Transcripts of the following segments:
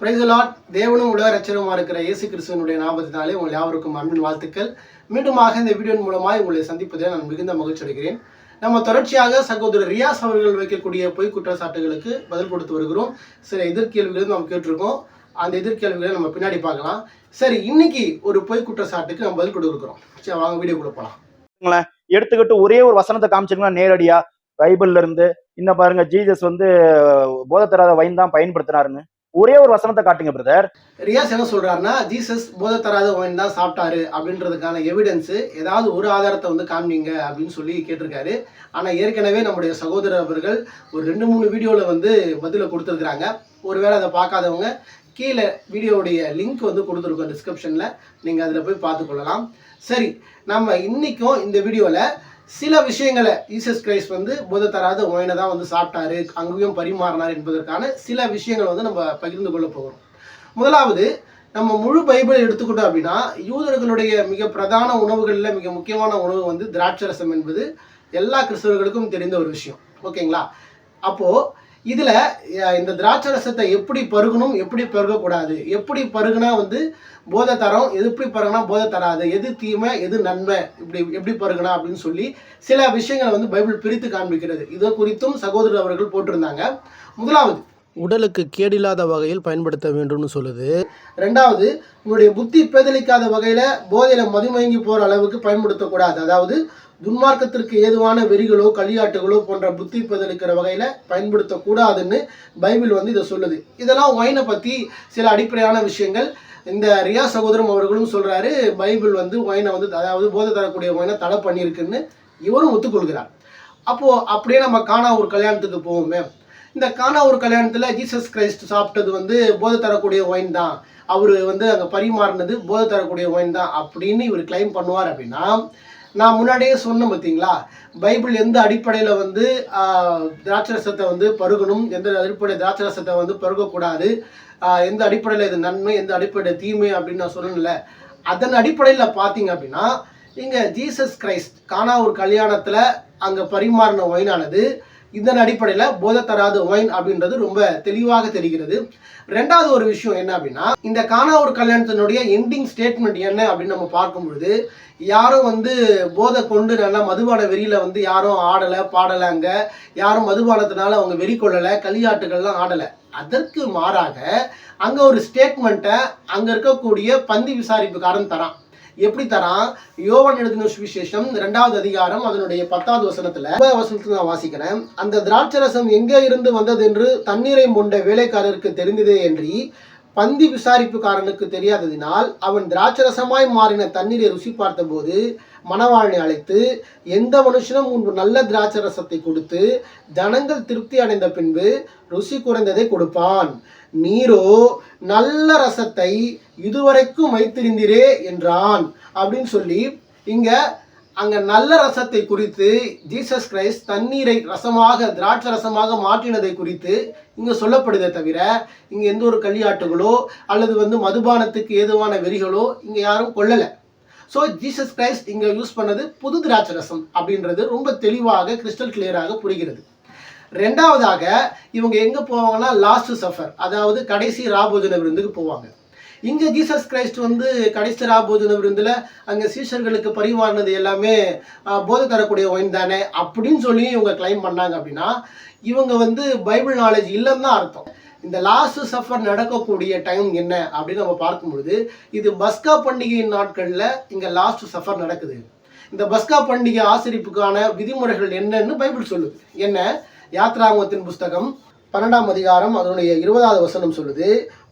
பிரைசலாட் தேவனும் உலக ரச்சனமாக இருக்கிற இயேசு கிறிஸ்துவனுடைய ஞாபகத்தினாலே உங்கள் யாவருக்கும் அன்பின் வாழ்த்துக்கள். மீண்டுமாக இந்த வீடியோ மூலமாக உங்களை சந்திப்பதை நான் மிகுந்த மகிழ்ச்சி அடைகிறேன். நம்ம தொடர்ச்சியாக சகோதரர் ரியாஸ் அவர்கள் வைக்கக்கூடிய பொய் குற்றச்சாட்டுகளுக்கு பதில் கொடுத்து வருகிறோம். சில எதிர்கேள்விகளும் நம்ம கேட்டிருக்கோம். அந்த எதிர்கேள்விகளை நம்ம பின்னாடி பார்க்கலாம். சரி இன்னைக்கு ஒரு பொய் குற்றச்சாட்டுக்கு நம்ம பதில் கொடுக்குறோம். சரி வாங்க வீடியோ கொடுப்போம் எடுத்துக்கிட்டு ஒரே ஒரு வசனத்தை காமிச்சிருங்கன்னா நேரடியா பைபிள்ல இருந்து. இன்ன பாருங்க ஜீசஸ் வந்து போத தராத வைன் தான் பயன்படுத்தினாருன்னு. ஒரே ஒரு வசனத்தை காட்டுங்க பிரதர் ரியாஸ் என்ன சொல்றாருன்னா ஜீசஸ் போதை தராத ஒயின் தான் சாப்பிட்டாரு அப்படின்றதுக்கான எவிடன்ஸ் ஏதாவது ஒரு ஆதாரத்தை வந்து காமிங்க அப்படின்னு சொல்லி கேட்டிருக்காரு. ஆனா ஏற்கனவே நம்முடைய சகோதரர் அவர்கள் ஒரு ரெண்டு மூணு வீடியோல வந்து பதில கொடுத்துருக்குறாங்க. ஒருவேளை அதை பார்க்காதவங்க கீழே வீடியோவுடைய லிங்க் வந்து கொடுத்துருக்கோம் டிஸ்கிரிப்ஷன்ல நீங்க அதில் போய் பார்த்துக்கொள்ளலாம். சரி நம்ம இன்னைக்கும் இந்த வீடியோவில் சில விஷயங்களை ஈசஸ் கிரைஸ் வந்து போத தராத ஒயினை தான் வந்து சாப்பிட்டாரு அங்கேயும் பரிமாறினார் என்பதற்கான சில விஷயங்களை வந்து நம்ம பகிர்ந்து கொள்ள போகிறோம். முதலாவது நம்ம முழு பைபிளை எடுத்துக்கிட்டோம் அப்படின்னா யூதர்களுடைய மிக பிரதான உணவுகளில் மிக முக்கியமான உணவு வந்து திராட்சரசம் என்பது எல்லா கிறிஸ்தவர்களுக்கும் தெரிந்த ஒரு விஷயம். ஓகேங்களா? அப்போது இதுல இந்த திராட்சரசத்தை எப்படி பருகணும் எப்படி பருகக்கூடாது? எப்படி பருகுனா வந்து போதை தரம் எது எப்படி பருகுனா போதை தராது? எது தீமை எது நன்மை? இப்படி எப்படி பருகுனா அப்படின்னு சொல்லி சில விஷயங்களை வந்து பைபிள் பிரித்து காண்பிக்கிறது. இது குறித்தும் சகோதரர் அவர்கள் போட்டிருந்தாங்க. முதலாவது உடலுக்கு கேடில்லாத வகையில் பயன்படுத்த வேண்டும்னு சொல்லுது. ரெண்டாவது உங்களுடைய புத்தி பேதலிக்காத வகையில போதையில மதுமயங்கி போற அளவுக்கு பயன்படுத்தக்கூடாது. அதாவது துன்மார்க்கத்திற்கு ஏதுவான வெறிகளோ களியாட்டுகளோ போன்ற புத்தி பதிலுக்கிற வகையில் பயன்படுத்தக்கூடாதுன்னு பைபிள் வந்து இதை சொல்லுது. இதெல்லாம் ஒயினை பற்றி சில அடிப்படையான விஷயங்கள். இந்த ரியா சகோதரம் அவர்களும் சொல்கிறாரு பைபிள் வந்து ஒயினை வந்து அதாவது போதை தரக்கூடிய ஒயினை தடை பண்ணியிருக்குன்னு இவரும் ஒத்துக்கொள்கிறார். அப்போது அப்படியே நம்ம காணா ஒரு கல்யாணத்துக்கு போவோமே. இந்த காணா ஒரு கல்யாணத்தில் ஜீசஸ் கிரைஸ்ட் சாப்பிட்டது வந்து போதை தரக்கூடிய ஒயின் தான். அவர் வந்து அங்கே பரிமாறினது போதை தரக்கூடிய ஒயின் தான் அப்படின்னு இவர் கிளைம் பண்ணுவார் அப்படின்னா நான் முன்னாடியே சொன்னேன் பார்த்தீங்களா? பைபிள் எந்த அடிப்படையில் வந்து திராட்சரசத்தை வந்து பருகணும் எந்த அடிப்படை திராட்சரசத்தை வந்து பருகக்கூடாது எந்த அடிப்படையில் இது நன்மை எந்த அடிப்படையில் தீமை அப்படின்னு நான் சொன்னேன்ல. அதன் அடிப்படையில் பார்த்தீங்க அப்படின்னா இங்கே ஜீசஸ் கிரைஸ்ட் காணா ஒரு கல்யாணத்தில் அங்கே பரிமாறின ஒயினானது இதன் அடிப்படையில் போதை தராத ஒயின் அப்படின்றது ரொம்ப தெளிவாக தெரிகிறது. ரெண்டாவது ஒரு விஷயம் என்ன அப்படின்னா இந்த காணாவூர் ஒரு கல்யாணத்தினுடைய எண்டிங் ஸ்டேட்மெண்ட் என்ன அப்படின்னு நம்ம பார்க்கும் பொழுது யாரும் வந்து போதை கொண்டு நல்லா மதுபான வெறியில் வந்து யாரும் ஆடலை பாடலை அங்கே யாரும் மதுபானத்தினால அவங்க வெறி கொள்ளலை களியாட்டுகள்லாம் ஆடலை. அதற்கு மாறாக அங்கே ஒரு ஸ்டேட்மெண்ட்டை அங்கே இருக்கக்கூடிய பந்தி விசாரிப்புக்காரன் தரான். எப்படி தரான்? யோவன் எழுதின சுவிசேஷம் ரெண்டாவது அதிகாரம் அதனுடைய பத்தாவது வசனத்துல வசனத்துல நான் வாசிக்கிறேன். அந்த திராட்சரசம் எங்கே இருந்து வந்தது என்று தண்ணீரை மொண்ட வேலைக்காரருக்கு தெரிந்ததே என்று பந்தி விசாரிப்புக்காரனுக்கு தெரியாததினால் அவன் திராட்சரசமாய் மாறின தண்ணீரை ருசி பார்த்தபோது மணவாளனை அழைத்து எந்த மனுஷனும் முன்பு நல்ல திராட்சை ரசத்தை கொடுத்து ஜனங்கள் திருப்தி அடைந்த பின்பு ருசி குறைந்ததை கொடுப்பான். நீரோ நல்ல ரசத்தை இதுவரைக்கும் வைத்திருந்தீரே என்றான். அப்படின்னு சொல்லி இங்க அங்க நல்ல ரசத்தை குறித்து ஜீசஸ் கிரைஸ்ட் தண்ணீரை ரசமாக திராட்சை ரசமாக மாற்றினதை குறித்து இங்க சொல்லப்படுதே தவிர இங்க எந்த ஒரு களியாட்டுகளோ அல்லது வந்து மதுபானத்துக்கு ஏதுவான வெறிகளோ இங்க யாரும் கொள்ளலை ஸோ ஜீசஸ் கிரைஸ்ட் இங்கே யூஸ் பண்ணது புது திராட்சை ரசம் அப்படின்றது ரொம்ப தெளிவாக கிறிஸ்டல் கிளியராக புரிகிறது. ரெண்டாவதாக இவங்க எங்கே போவாங்கன்னா லாஸ்ட் சஃபர் அதாவது கடைசி ராபோஜன விருந்துக்கு போவாங்க. இங்கே ஜீசஸ் கிரைஸ்ட் வந்து கடைசி ராபோஜன விருந்தில் அங்கே சீஷர்களுக்கு பரிமாறினது எல்லாமே போதை தரக்கூடிய ஒயின் தானே அப்படின்னு சொல்லி இவங்க கிளைம் பண்ணாங்க அப்படின்னா இவங்க வந்து பைபிள் நாலேஜ் இல்லைன்னு தான் அர்த்தம். இந்த லாஸ்ட் சஃபர் நடக்கக்கூடிய டைம் என்ன அப்படின்னு நம்ம பார்க்கும்பொழுது இது பஸ்கா பண்டிகையின் நாட்களில் இங்கே லாஸ்ட் சஃபர் நடக்குது. இந்த பஸ்கா பண்டிகை ஆசிரிப்புக்கான விதிமுறைகள் என்னன்னு பைபிள் சொல்லுது. என்ன? யாத்ராங்கத்தின் புஸ்தகம் பன்னெண்டாம் அதிகாரம் அதனுடைய இருபதாவது வசனம் சொல்லுது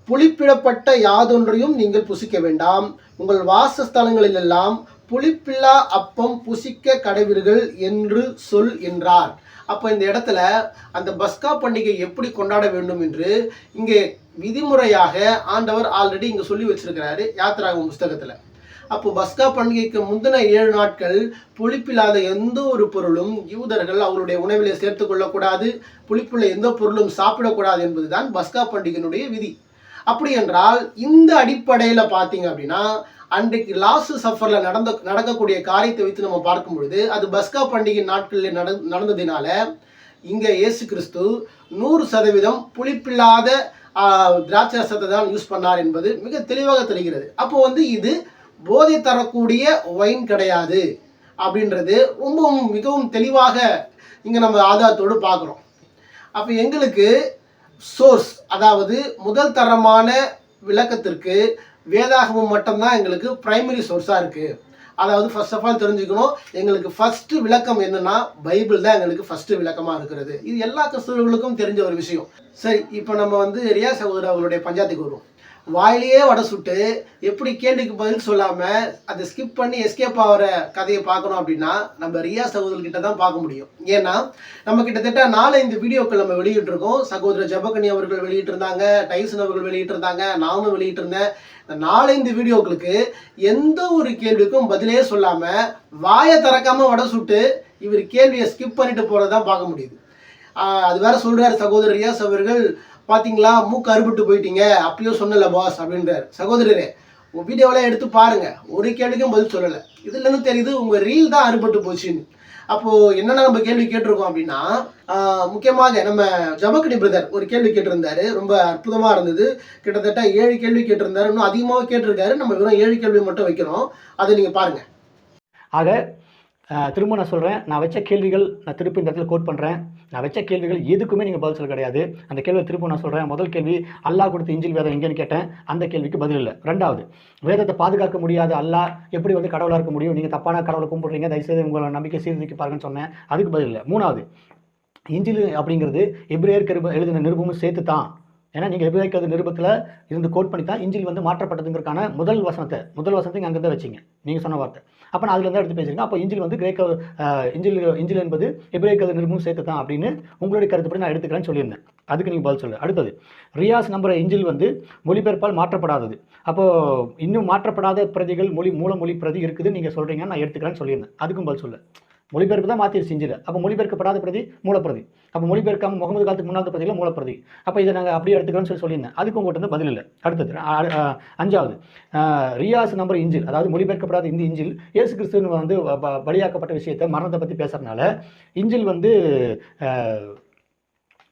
புளிப்பிடப்பட்ட யாதொன்றையும் நீங்கள் புசிக்க வேண்டாம். உங்கள் வாசஸ்தலங்களிலெல்லாம் புளிப்பில்லா அப்பம் புசிக்க கடைவீர்கள் என்று சொல் என்றார். அப்போ இந்த இடத்துல அந்த பஸ்கா பண்டிகை எப்படி கொண்டாட வேண்டும் என்று இங்கே விதிமுறையாக ஆண்டவர் ஆல்ரெடி இங்கே சொல்லி வச்சிருக்கிறாரு யாத்திராகம் புஸ்தகத்தில். அப்போ பஸ்கா பண்டிகைக்கு முந்தின ஏழு நாட்கள் புளிப்பில்லாத எந்த ஒரு பொருளும் யூதர்கள் அவருடைய உணவிலே சேர்த்து கொள்ளக்கூடாது புளிப்புள்ள எந்த பொருளும் சாப்பிடக்கூடாது என்பதுதான் பஸ்கா பண்டிகையினுடைய விதி. அப்படி என்றால் இந்த அடிப்படையில் பார்த்தீங்க அப்படின்னா அன்றைக்கு லாஸ்ட் சஃபரில் நடந்த நடக்கக்கூடிய காரியத்தை வைத்து நம்ம பார்க்கும் பொழுது அது பஸ்கா பண்டிகை நாட்களில் நட நடந்ததினால இங்கே இயேசு கிறிஸ்து நூறு சதவீதம் புளிப்பில்லாத திராட்சை ரசத்தை தான் யூஸ் பண்ணார் என்பது மிக தெளிவாக தெரிகிறது. அப்போ வந்து இது போதை தரக்கூடிய ஒயின் கிடையாது அப்படின்றது ரொம்பவும் மிகவும் தெளிவாக இங்கே நம்ம ஆதாரத்தோடு பார்க்குறோம். அப்போ எங்களுக்கு சோர்ஸ் அதாவது முதல் தரமான விளக்கத்திற்கு வேதாகமம் மட்டும்தான் எங்களுக்கு பிரைமரி சோர்ஸாக இருக்குது அதாவது ஃபர்ஸ்ட் ஆஃப் ஆல் தெரிஞ்சுக்கணும். எங்களுக்கு ஃபஸ்ட்டு விளக்கம் என்னன்னா பைபிள் தான் எங்களுக்கு ஃபஸ்ட்டு விளக்கமாக இருக்கிறது. இது எல்லா கிறிஸ்தவர்களுக்கும் தெரிஞ்ச ஒரு விஷயம். சரி இப்போ நம்ம வந்து ரியா சகோதரர் அவருடைய பஞ்சாயத்துக்கு வருவோம். வாயிலேயே வடை சுட்டு எப்படி கேள்விக்கு பதில் சொல்லாமல் அதை ஸ்கிப் பண்ணி எஸ்கேப் ஆகிற கதையை பார்க்கணும் அப்படின்னா நம்ம ரியா சகோதரர்கிட்ட தான் பார்க்க முடியும். ஏன்னா நம்ம கிட்டத்தட்ட நாலஞ்சு வீடியோக்கள் நம்ம வெளியிட்டிருக்கோம். சகோதரர் ஜபகனி அவர்கள் வெளியிட்டிருந்தாங்க டைசன் அவர்கள் வெளியிட்டிருந்தாங்க நானும் வெளியிட்டிருந்தேன். இந்த நாலஞ்சு வீடியோக்களுக்கு எந்த ஒரு கேள்விக்கும் பதிலே சொல்லாமல் வாயை திறக்காமல் வடை சுட்டு இவர் கேள்வியை ஸ்கிப் பண்ணிட்டு போகிறதான் பார்க்க முடியுது. அது வேற சொல்கிறார் சகோதரர் ரியாஸ் அவர்கள் பார்த்தீங்களா மூக்கு அறுபட்டு போயிட்டீங்க. அப்பயோ சொன்னல பாஸ் அப்படின்றார். சகோதரரே உங்கள் வீடியோவில் எடுத்து பாருங்கள் ஒரு கேள்விக்கும் பதில் சொல்லலை. இதுலன்னு தெரியுது உங்கள் ரீல் தான் அறுபட்டு போச்சுன்னு. அப்போது என்னென்ன நம்ம கேள்வி கேட்டிருக்கோம் அப்படின்னா முக்கியமாக நம்ம ஜபக்கடி பிரதர் ஒரு கேள்வி கேட்டிருந்தாரு. ரொம்ப அற்புதமாக இருந்தது. கிட்டத்தட்ட ஏழு கேள்வி கேட்டிருந்தாரு. இன்னும் அதிகமாக கேட்டிருக்காரு. நம்ம வெறும் ஏழு கேள்வி மட்டும் வைக்கிறோம். அதை நீங்கள் பாருங்கள் ஆக திரும்ப நான் சொல்கிறேன் நான் வச்ச கேள்விகள் நான் திருப்பி இந்த இடத்துல கோட் பண்ணுறேன் நான் வச்ச கேள்விகள் எதுக்குமே நீங்கள் பதில் சொல்ல கிடையாது. அந்த கேள்வியை திரும்ப நான் சொல்கிறேன் முதல் கேள்வி அல்லாஹ் கொடுத்த இஞ்சில் வேதம் எங்கேன்னு கேட்டேன். அந்த கேள்விக்கு பதில் இல்லை. ரெண்டாவது வேதத்தை பாதுகாக்க முடியாது. அல்லாஹ் எப்படி வந்து கடவுளாக இருக்க முடியும்? நீங்கள் தப்பான கடவுளை கும்பிட்றீங்க. தயவுசெய்து உங்களை நம்பிக்கை சீர்திருக்கி பாருங்கன்னு சொன்னேன். அதுக்கு பதில் இல்லை. மூணாவது இஞ்சில் அப்படிங்கிறது எப்ரேயர் கருப எழுதின நிருபமும் சேர்த்து தான் ஏன்னா நீங்கள் எப்ரேயருக்கு நிருபத்தில் இருந்து கோட் பண்ணி தான் இஞ்சில் வந்து மாற்றப்பட்டதுங்கிறதுக்கான முதல் வசனத்தை முதல் வசனத்தை அங்கே தான் வச்சிங்க. நீங்கள் சொன்ன வார்த்தை. அப்போ நான் அதுலேருந்து எடுத்து பேசுறீங்க அப்போ இஞ்சில் வந்து கிரேக்க இஞ்சில் இஞ்சில் என்பது எப்ரேயருக்கு நிருபமும் சேர்த்து தான் அப்படின்னு உங்களுடைய கருத்துப்படி நான் எடுத்துக்கிறேன்னு சொல்லியிருந்தேன். அதுக்கு நீங்கள் பதில் சொல்லு அடுத்தது ரியாஸ் நம்புற இஞ்சில் வந்து மொழிபெயர்ப்பால் மாற்றப்படாதது. அப்போது இன்னும் மாற்றப்படாத பிரதிகள் மொழி மூல மொழி பிரதி இருக்குது நீங்கள் சொல்கிறீங்கன்னு நான் எடுத்துக்கிறேன்னு சொல்லியிருந்தேன். அதுக்கும் பதில் சொல்லு மொழிபெயர்ப்பு தான் மாற்றி செஞ்சது. அப்போ மொழிபெயர்க்கப்படாத பிரதி மூலப்பிரதி. அப்போ மொழிபெயர்க்காம முகமது காலத்துக்கு முன்னாள் பிரதியில் மூலப்பிரதி. அப்போ இதை நாங்கள் அப்படியே எடுத்துக்கிறோம்னு சொல்லி சொல்லியிருந்தேன். அதுக்கு உங்கள்கிட்ட வந்து பதில் இல்லை. அடுத்தது அஞ்சாவது ரியாஸ் நம்பர் இஞ்சில் அதாவது மொழிபெயர்க்கப்படாத இந்த இஞ்சில் இயேசு கிறிஸ்துவன் வந்து பலியாக்கப்பட்ட விஷயத்தை மரணத்தை பற்றி பேசுறதுனால இஞ்சில் வந்து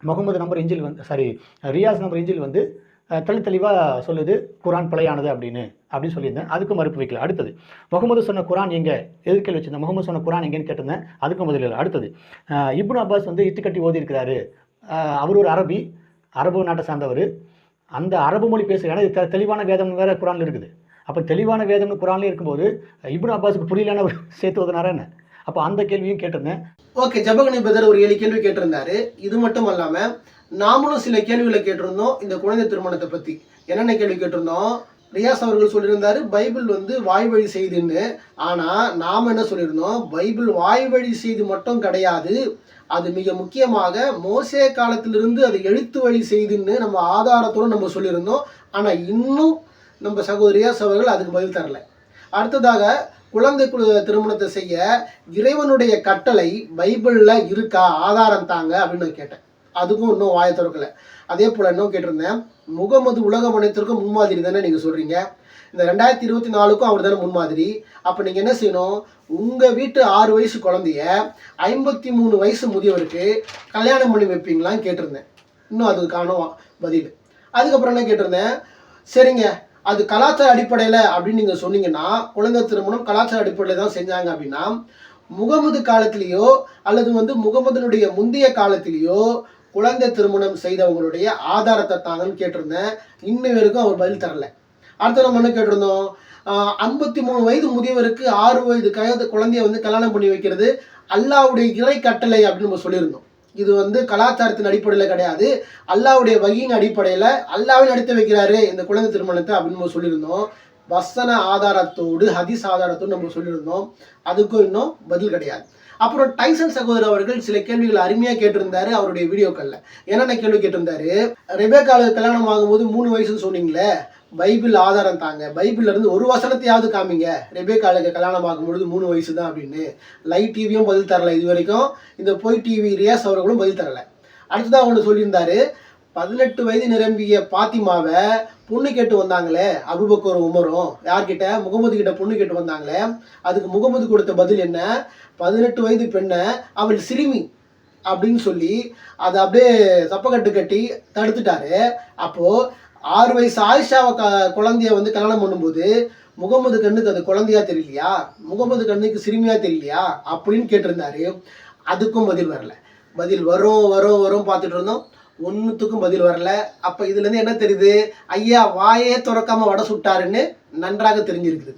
முகமது நம்பர் இஞ்சில் வந்து சாரி ரியாஸ் நம்பர் இஞ்சில் வந்து அஹ், தெளி தெளிவாக சொல்லுது குரான் பிழையானது அப்படின்னு அப்படின்னு சொல்லியிருந்தேன். அதுக்கும் மறுப்பு வைக்கல. அடுத்தது முகமது சொன்ன குரான் எங்கே? எதிர்கேள்வி வச்சிருந்தேன்? முகமது சொன்ன குரான் எங்கேன்னு கேட்டிருந்தேன். அதுக்கும் முதலில் அடுத்தது இப்னு அப்பாஸ் வந்து இட்டுக்கட்டி ஓதி இருக்கிறாரு அவர் ஒரு அரபி அரபு நாட்டை சார்ந்தவர். அந்த அரபு மொழி பேசுகிற ஏன்னா தெளிவான வேதம் வேறு குரானில் இருக்குது. அப்போ தெளிவான வேதம்னு குரான்லேயே இருக்கும்போது இப்னு அப்பாஸுக்கு புரியலன்னு அவர் சேர்த்து ஓதுனாரா என்ன? அப்போ அந்த கேள்வியும் கேட்டிருந்தேன். ஓகே ஜபகணி பிரதர் ஒரு ஏழு கேள்வி கேட்டிருந்தாரு. இது மட்டும் இல்லாமல் நாமளும் சில கேள்விகளை கேட்டிருந்தோம் இந்த குழந்தை திருமணத்தை பற்றி என்னென்ன கேள்வி கேட்டிருந்தோம்? ரியாஸ் அவர்கள் சொல்லியிருந்தாரு பைபிள் வந்து வாய் வழி செய்துன்னு. ஆனால் நாம் என்ன சொல்லியிருந்தோம்? பைபிள் வாய் வழி செய்து மட்டும் கிடையாது. அது மிக முக்கியமாக மோசே காலத்திலிருந்து அது எழுத்து வழி செய்துன்னு நம்ம ஆதாரத்தோடு நம்ம சொல்லியிருந்தோம். ஆனால் இன்னும் நம்ம சகோதரியாஸ் அவர்கள் அதுக்கு பதில் தரலை. அடுத்ததாக குழந்தை குழு திருமணத்தை செய்ய இறைவனுடைய கட்டளை பைபிளில் இருக்கா? ஆதாரம் தாங்க அப்படின்னு நான் கேட்டேன். அதுக்கும் இன்னும் வாயை திறக்கல. அதே போல் இன்னும் கேட்டிருந்தேன் முகமது உலக அனைத்திற்கும் முன்மாதிரி தானே நீங்கள் சொல்கிறீங்க இந்த ரெண்டாயிரத்தி இருபத்தி நாலுக்கும் அவர் தானே முன்மாதிரி. அப்போ நீங்கள் என்ன செய்யணும்? உங்கள் வீட்டு ஆறு வயசு குழந்தைய ஐம்பத்தி மூணு வயசு முதியவருக்கு கல்யாணம் பண்ணி வைப்பீங்களான்னு கேட்டிருந்தேன். இன்னும் அதுக்கு காணும் பதில். அதுக்கப்புறம் என்ன கேட்டிருந்தேன்? சரிங்க அது கலாச்சார அடிப்படையில் அப்படின்னு நீங்கள் சொன்னீங்கன்னா குழந்தை திருமணம் கலாச்சார அடிப்படையில் தான் செஞ்சாங்க அப்படின்னா முகமது காலத்திலேயோ அல்லது வந்து முகமதுனுடைய முந்தைய காலத்திலேயோ குழந்தை திருமணம் செய்தவங்களுடைய ஆதாரத்தை தாங்கன்னு கேட்டிருந்தேன். இன்ன வரைக்கும் அவர் பதில் தரல. அடுத்து நம்ம என்ன கேட்டிருந்தோம்? ஐம்பத்தி மூணு வயது முதியவருக்கு ஆறு வயது கயது குழந்தைய வந்து கல்யாணம் பண்ணி வைக்கிறது அல்லாவுடைய இறை கட்டளை அப்படின்னு நம்ம சொல்லியிருந்தோம். இது வந்து கலாச்சாரத்தின் அடிப்படையில் கிடையாது. அல்லாவுடைய வகையின் அடிப்படையில் அல்லாவே நடத்தி வைக்கிறாரு இந்த குழந்தை திருமணத்தை அப்படின்னு நம்ம சொல்லியிருந்தோம். வசன ஆதாரத்தோடு ஹதிஸ் ஆதாரத்தோடு நம்ம சொல்லியிருந்தோம். அதுக்கும் இன்னும் பதில் கிடையாது. அப்புறம் டைசன் சகோதரர் அவர்கள் சில கேள்விகள் அருமையாக கேட்டிருந்தாரு அவருடைய வீடியோக்களில். என்னென்ன கேள்வி கேட்டிருந்தாரு? ரெபேக்காலுக்கு கல்யாணம் ஆகும்போது மூணு வயசுன்னு சொன்னீங்களே பைபிள் ஆதாரம் தாங்க. பைபிள்ல இருந்து ஒரு வசனத்தையாவது காமிங்க. ரெபேக்காலுக்கு கல்யாணம் ஆகும்பொழுது மூணு வயசு தான் அப்படின்னு. லைட் டிவியும் பதில் தரல இது வரைக்கும். இந்த பொய் டிவி ரியாஸ் அவர்களும் பதில் தரல. அடுத்ததாக ஒன்று சொல்லியிருந்தாரு பதினெட்டு வயது நிரம்பிய பாத்திமாவை பொண்ணு கேட்டு வந்தாங்களே அபுபக்கர் உமரும். யார்கிட்ட? முகமது கிட்ட பொண்ணு கேட்டு வந்தாங்களே. அதுக்கு முகமது கொடுத்த பதில் என்ன? பதினெட்டு வயது பெண்ணை அவள் சிறுமி அப்படின்னு சொல்லி அதை அப்படியே சப்பக்கட்டு கட்டி தடுத்துட்டாரு. அப்போது ஆறு வயசு ஆயிஷாவை க குழந்தைய வந்து கல்யாணம் பண்ணும்போது முகமது கண்ணுக்கு அது குழந்தையா தெரியலையா? முகமது கண்ணுக்கு சிறுமியா தெரியலையா? அப்படின்னு கேட்டிருந்தாரு. அதுக்கும் பதில் வரல. பதில் வரும் வரும் வரும் பார்த்துட்டு இருந்தோம். ஒன்றுத்துக்கும் பதில் வரல. அப்போ இதுலேருந்து என்ன தெரியுது? ஐயா வாயே திறக்காம வடை சுட்டாருன்னு நன்றாக தெரிஞ்சிருக்குது.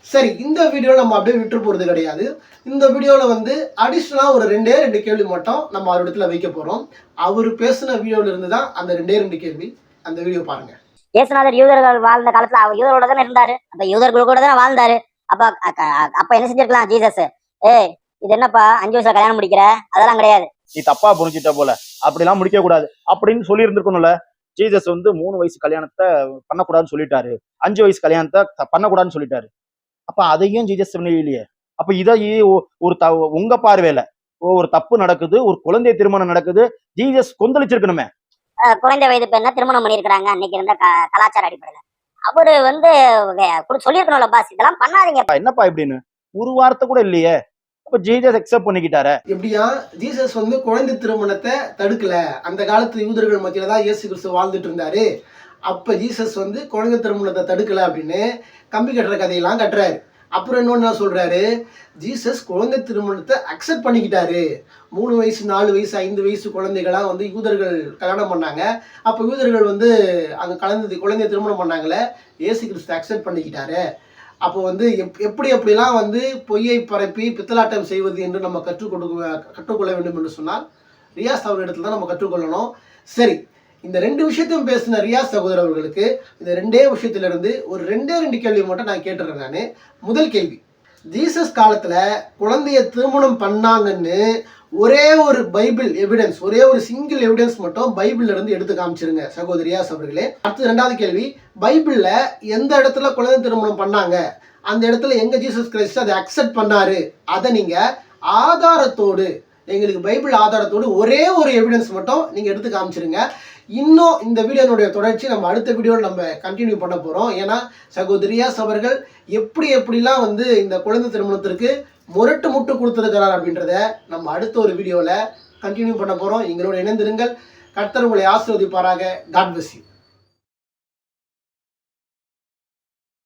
சரி இந்த வீடியோவில் நம்ம அப்படியே விட்டு போகிறது கிடையாது. இந்த வீடியோவில் வந்து அடிஷ்னலாக ஒரு ரெண்டே ரெண்டு கேள்வி மட்டும் நம்ம அவரிடத்துல வைக்க போகிறோம் அவர் பேசின வீடியோவில் இருந்து தான் அந்த ரெண்டே ரெண்டு கேள்வி அந்த வீடியோ பாருங்க. இயேசுநாதர் யூதர்கள் வாழ்ந்த காலத்துல அவர் யூதரோட தானே இருந்தாரு. அப்ப யூதர்கள் கூட தானே வாழ்ந்தாரு. அப்ப அ- அப்ப என்ன செஞ்சிருக்கலாம்? ஜீசஸ். ஏய் இது என்னப்பா? அஞ்சு வருஷம் கல்யாணம் முடிக்கிற? அதெல்லாம் கிடையாது. நீ தப்பா புரிஞ்சுட்ட போல. அப்படிலாம் முடிக்க கூடாது. அப்படின்னு சொல்லி இருந்திருக்கணும்ல ஜீசஸ் வந்து மூணு வயசு கல்யாணத்தை பண்ணக்கூடாதுன்னு சொல்லிட்டாரு. அஞ்சு வயசு கல்யாணத்தை பண்ணக்கூடாதுன்னு சொல்லிட்டாரு. அப்ப அதையும் ஜீசஸ் இல்லையே அப்ப இதை ஒரு த உங்க பார்வையில ஒரு தப்பு நடக்குது ஒரு குழந்தை திருமணம் நடக்குது ஜீசஸ் கொந்தளிச்சிருக்கணுமே. அஹ் குறைந்த வயது பெண்ணை திருமணம் பண்ணியிருக்கிறாங்க. அன்னைக்கு இருந்த கலாச்சார அடிப்படையில. அவரு வந்து சொல்லியிருக்கணும்ல பாஸ். இதெல்லாம் பண்ணாதீங்க. என்னப்பா இப்படின்னு? ஒரு வார்த்தை கூட இல்லையே. அப்ப ஜீசஸ் அக்செப்ட் பண்ணிக்கிட்டாரு? எப்படியா? ஜீசஸ் வந்து குழந்தை திருமணத்தை தடுக்கல. அந்த காலத்து யூதர்கள் மத்தியில தான் இயேசு கிறிஸ்து வாழ்ந்துட்டு இருந்தாரு. அப்ப ஜீசஸ் வந்து குழந்தை திருமணத்தை தடுக்கல அப்படின்னு கம்பி கட்டுற கதையெல்லாம் கட்டுறாரு. அப்புறம் இன்னொன்னு சொல்றாரு? ஜீசஸ் குழந்தை திருமணத்தை அக்செப்ட் பண்ணிக்கிட்டாரு. மூணு வயசு நாலு வயசு ஐந்து வயசு குழந்தைகளாம் வந்து யூதர்கள் கல்யாணம் பண்ணாங்க. அப்போ யூதர்கள் வந்து அங்கே கலந்து குழந்தை திருமணம் பண்ணாங்களே இயேசு கிறிஸ்து அக்செப்ட் பண்ணிக்கிட்டாரு. அப்போ வந்து எப் எப்படி எப்படிலாம் வந்து பொய்யை பரப்பி பித்தலாட்டம் செய்வது என்று நம்ம கற்றுக் கொடுக்க கற்றுக்கொள்ள வேண்டும் என்று சொன்னால் ரியாஸ் அவர்களிடத்துல தான் நம்ம கற்றுக்கொள்ளணும். சரி இந்த ரெண்டு விஷயத்தையும் பேசின ரியாஸ் சகோதரர் அவர்களுக்கு இந்த ரெண்டே விஷயத்திலிருந்து ஒரு ரெண்டே ரெண்டு கேள்வி மட்டும் நான் கேட்டுறேன் நான். முதல் கேள்வி ஜீசஸ் காலத்தில் குழந்தைய திருமணம் பண்ணாங்கன்னு ஒரே ஒரு பைபிள் எவிடன்ஸ் ஒரே ஒரு சிங்கிள் எவிடன்ஸ் மட்டும் பைபிள்ல இருந்து எடுத்து காமிச்சிருங்க சகோதரியா அவர்களே. அடுத்து ரெண்டாவது கேள்வி பைபிள்ல எந்த இடத்துல குழந்தை திருமணம் பண்ணாங்க? அந்த இடத்துல எங்க ஜீசஸ் கிரைஸ்ட் அதை அக்செப்ட் பண்ணாரு? அதை நீங்க ஆதாரத்தோடு எங்களுக்கு பைபிள் ஆதாரத்தோடு ஒரே ஒரு எவிடன்ஸ் மட்டும் நீங்க எடுத்து காமிச்சிருங்க. இன்னும் இந்த வீடியோனுடைய தொடர்ச்சி நம்ம அடுத்த வீடியோவில் நம்ம கண்டினியூ பண்ண போகிறோம் ஏன்னா சகோதரியாஸ் அவர்கள் எப்படி எப்படிலாம் வந்து இந்த குழந்தை திருமணத்திற்கு முரட்டு முட்டு கொடுத்துருக்கிறார் அப்படின்றத நம்ம அடுத்த ஒரு வீடியோவில் கண்டினியூ பண்ண போகிறோம் எங்களோட இணைந்திருங்கள். கர்த்தர் உங்களை ஆசீர்வதிப்பாராக. God plus